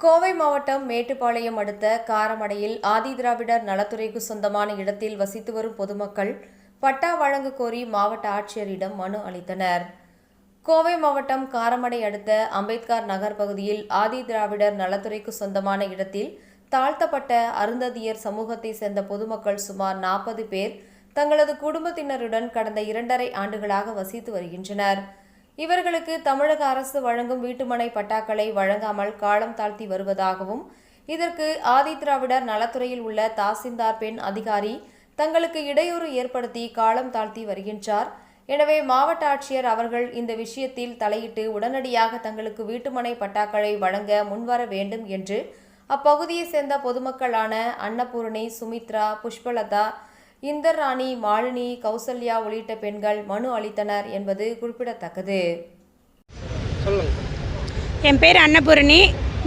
கோவை மாவட்டம் மேட்டுப்பாளையம் அடுத்த காரமடையில் ஆதிதிராவிடர் நலத்துறைக்கு சொந்தமான இடத்தில் வசித்து வரும் பொதுமக்கள் பட்டா வழங்க கோரி மாவட்ட ஆட்சியரிடம் மனு அளித்தனர். கோவை மாவட்டம் காரமடை அடுத்த அம்பேத்கர் நகர் பகுதியில் ஆதிதிராவிடர் நலத்துறைக்கு சொந்தமான இடத்தில் தாழ்த்தப்பட்ட அருந்ததியர் சமூகத்தை சேர்ந்த பொதுமக்கள் சுமார் நாற்பது பேர் தங்களது குடும்பத்தினருடன் கடந்த இரண்டரை ஆண்டுகளாக வசித்து வருகின்றனர். இவர்களுக்கு தமிழக அரசு வழங்கும் வீட்டுமனை பட்டாக்களை வழங்காமல் காலம் தாழ்த்தி வருவதாகவும் இதற்கு ஆதிதிராவிடர் நலத்துறையில் உள்ள தாசில்தார் பெண் அதிகாரி தங்களுக்கு இடையூறு ஏற்படுத்தி காலம் தாழ்த்தி வருகின்றார். எனவே மாவட்ட ஆட்சியர் அவர்கள் இந்த விஷயத்தில் தலையிட்டு உடனடியாக தங்களுக்கு வீட்டுமனை பட்டாக்களை வழங்க முன்வர வேண்டும் என்று அப்பகுதியைச் சேர்ந்த பொதுமக்களான அன்னபூரணி சுமித்ரா புஷ்பலதா இந்தர் ராணி மாலினி கௌசல்யா உள்ளிட்ட பெண்கள் மனு அளித்தனர் என்பது குறிப்பிடத்தக்கது. என் பேர் அன்னபூரணி.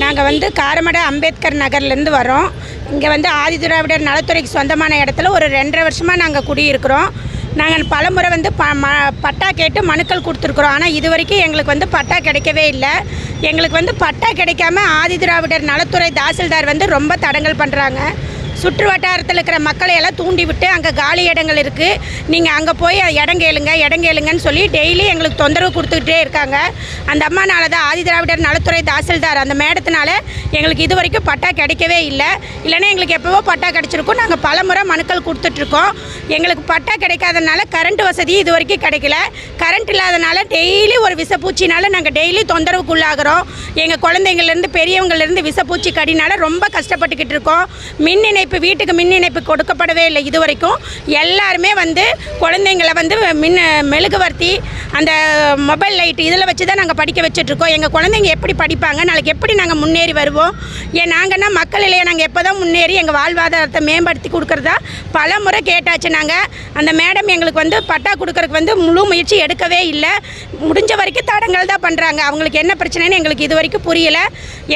நாங்கள் வந்து காரமடை அம்பேத்கர் நகர்லேருந்து வரோம். இங்கே வந்து ஆதிதிராவிடர் நலத்துறைக்கு சொந்தமான இடத்துல ஒரு ரெண்டரை வருஷமாக நாங்கள் குடியிருக்கிறோம். நாங்கள் பலமுறை வந்து ப ம பட்டா கேட்டு மனுக்கள் கொடுத்துருக்குறோம். ஆனால் இது வரைக்கும் எங்களுக்கு வந்து பட்டா கிடைக்கவே இல்லை. எங்களுக்கு வந்து பட்டா கிடைக்காம ஆதிதிராவிடர் நலத்துறை தாசில்தார் வந்து ரொம்ப தடங்கல் பண்ணுறாங்க சுற்று வட்டாரத்தில் இருக்கிற மக்களை எல்லாம் தூண்டி விட்டு அங்கே காலி இடங்கள் இருக்குது நீங்கள் அங்கே போய் இடம் கேளுங்க இடம் கேளுங்கன்னு சொல்லி டெய்லி எங்களுக்கு தொந்தரவு கொடுத்துக்கிட்டே இருக்காங்க. அந்த அம்மானால தான் ஆதி திராவிடர் நலத்துறை தாசில்தார் அந்த மேடத்தினால எங்களுக்கு இது வரைக்கும் பட்டா கிடைக்கவே இல்லை. இல்லைன்னா எங்களுக்கு எப்போவோ பட்டா கிடைச்சிருக்கும். நாங்கள் பல முறை மனுக்கள் கொடுத்துட்ருக்கோம் எங்களுக்கு பட்டா கிடைக்காதனால கரண்ட் வசதி இது வரைக்கும் கிடைக்கல. கரண்ட் இல்லாதனால டெய்லி ஒரு விஷப்பூச்சினால நாங்கள் டெய்லி தொந்தரவுக்குள்ளாகிறோம். எங்கள் குழந்தைங்கள்லேருந்து பெரியவங்கள்லேருந்து விஷப்பூச்சி கடினால் ரொம்ப கஷ்டப்பட்டுக்கிட்டு இருக்கோம். மின் இணைப்பு வீட்டுக்கு மின் இணைப்பு கொடுக்கப்படவே இல்லை இது வரைக்கும் எல்லாருமே வந்து குழந்தைங்கள வந்து மின் மெழுகுவர்த்தி அந்த மொபைல் லைட் இதில் வச்சு தான் நாங்கள் படிக்க வச்சுட்ருக்கோம் எங்கள் குழந்தைங்க எப்படி படிப்பாங்க நாளைக்கு எப்படி நாங்கள் முன்னேறி வருவோம்? ஏன் நாங்கன்னா மக்கள் இல்லையா? நாங்கள் எப்போ தான் முன்னேறி எங்கள் வாழ்வாதாரத்தை மேம்படுத்தி கொடுக்குறதா பல முறை கேட்டாச்சு நாங்கள் அந்த மேடம் எங்களுக்கு வந்து பட்டா கொடுக்கறதுக்கு வந்து முழு முயற்சி எடுக்கவே இல்லை. முடிஞ்ச வரைக்கும் தடங்கள் தான் பண்ணுறாங்க அவங்களுக்கு என்ன பிரச்சனைன்னு எங்களுக்கு இது வரைக்கும் புரியலை.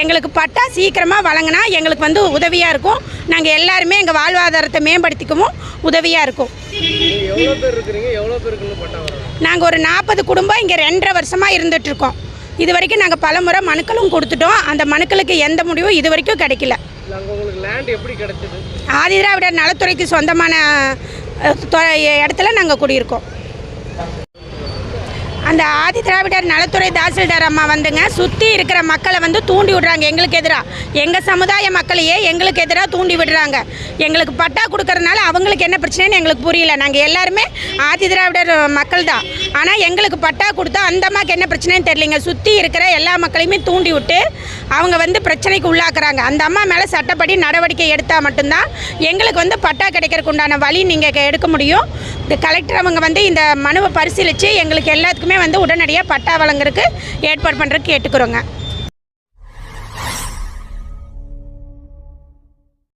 எங்களுக்கு பட்டா சீக்கிரமாக வழங்கினா எங்களுக்கு வந்து உதவியாக இருக்கும். நாங்கள் எல்லாருமே எங்கள் வாழ்வாதாரத்தை மேம்படுத்திக்கவும். உதவியாக இருக்கும். நீங்கள் ஒரு நாற்பது குடும்பம் இங்கே ரெண்டரை வருஷமாக இருந்துகிட்ருக்கோம் இது வரைக்கும் நாங்கள் பல முறை மனுக்களும் கொடுத்துட்டோம். அந்த மனுக்களுக்கு எந்த முடிவும் இது வரைக்கும் கிடைக்கல. ஆதிதிராவிடர் நலத்துறைக்கு சொந்தமான இடத்துல நாங்கள் குடியிருக்கோம். அந்த ஆதி திராவிடர் நலத்துறை தாசில்தார் அம்மா வந்துங்க சுற்றி இருக்கிற மக்களை வந்து தூண்டி விடுறாங்க. எங்களுக்கு எதிராக எங்கள் சமுதாய மக்களையே எங்களுக்கு எதிராக தூண்டி விடுறாங்க. எங்களுக்கு பட்டா கொடுக்கறதுனால அவங்களுக்கு என்ன பிரச்சனைன்னு எங்களுக்கு புரியல. நாங்கள் எல்லாருமே ஆதி திராவிடர் மக்கள் தான் ஆனால் எங்களுக்கு பட்டா கொடுத்தா அந்த அம்மாவுக்கு என்ன பிரச்சனைன்னு தெரியலைங்க. சுற்றி இருக்கிற எல்லா மக்களையுமே தூண்டி விட்டு அவங்க வந்து பிரச்சனைக்கு உள்ளாக்குறாங்க. அந்த அம்மா மேலே சட்டப்படி நடவடிக்கை எடுத்தால் மட்டும்தான் எங்களுக்கு வந்து பட்டா கிடைக்கிறதுக்கு உண்டான வழி நீங்கள் எடுக்க முடியும். இந்த கலெக்டர் அவங்க வந்து இந்த மனுவை பரிசீலித்து எங்களுக்கு எல்லாத்துக்குமே வந்து உடனடியாக பட்டா வழங்குறதுக்கு ஏற்பாடு பண்ணுறதுக்கு கேட்டுக்கிறோங்க.